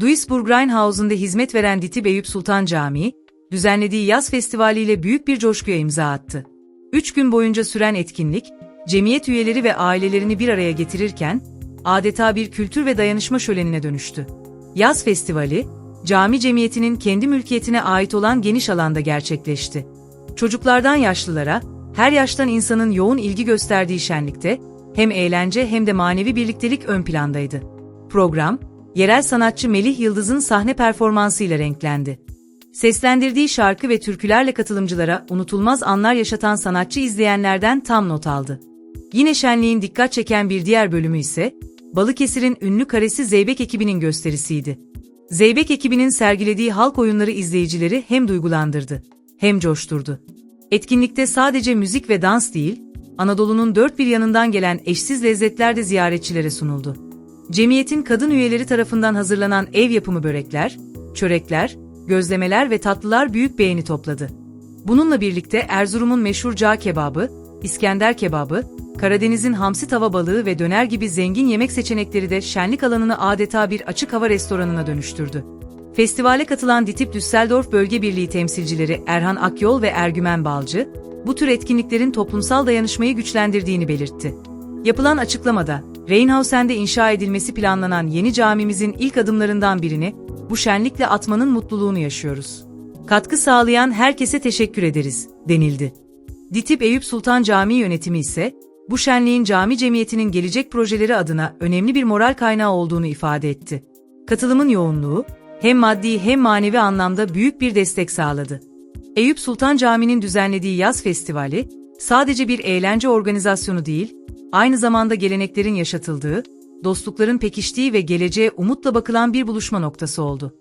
Duisburg Rheinhausen'de hizmet veren Ditip Eyüp Sultan Camii, düzenlediği yaz festivaliyle büyük bir coşkuya imza attı. Üç gün boyunca süren etkinlik, cemiyet üyeleri ve ailelerini bir araya getirirken, adeta bir kültür ve dayanışma şölenine dönüştü. Yaz festivali, cami cemiyetinin kendi mülkiyetine ait olan geniş alanda gerçekleşti. Çocuklardan yaşlılara, her yaştan insanın yoğun ilgi gösterdiği şenlikte, hem eğlence hem de manevi birliktelik ön plandaydı. Program, yerel sanatçı Melih Yıldız'ın sahne performansıyla renklendi. Seslendirdiği şarkı ve türkülerle katılımcılara unutulmaz anlar yaşatan sanatçı izleyenlerden tam not aldı. Yine şenliğin dikkat çeken bir diğer bölümü ise, Balıkesir'in ünlü karesi Zeybek ekibinin gösterisiydi. Zeybek ekibinin sergilediği halk oyunları izleyicileri hem duygulandırdı, hem coşturdu. Etkinlikte sadece müzik ve dans değil, Anadolu'nun dört bir yanından gelen eşsiz lezzetler de ziyaretçilere sunuldu. Cemiyetin kadın üyeleri tarafından hazırlanan ev yapımı börekler, çörekler, gözlemeler ve tatlılar büyük beğeni topladı. Bununla birlikte Erzurum'un meşhur cağ kebabı, İskender kebabı, Karadeniz'in hamsi tava balığı ve döner gibi zengin yemek seçenekleri de şenlik alanını adeta bir açık hava restoranına dönüştürdü. Festivale katılan Ditip Düsseldorf Bölge Birliği temsilcileri Erhan Akyol ve Ergümen Balcı, bu tür etkinliklerin toplumsal dayanışmayı güçlendirdiğini belirtti. Yapılan açıklamada, Rheinhausen'de inşa edilmesi planlanan yeni camimizin ilk adımlarından birini, bu şenlikle atmanın mutluluğunu yaşıyoruz. Katkı sağlayan herkese teşekkür ederiz, denildi. Ditip Eyüp Sultan Camii yönetimi ise, bu şenliğin cami cemiyetinin gelecek projeleri adına önemli bir moral kaynağı olduğunu ifade etti. Katılımın yoğunluğu, hem maddi hem manevi anlamda büyük bir destek sağladı. Eyüp Sultan Camii'nin düzenlediği yaz festivali, sadece bir eğlence organizasyonu değil, aynı zamanda geleneklerin yaşatıldığı, dostlukların pekiştiği ve geleceğe umutla bakılan bir buluşma noktası oldu.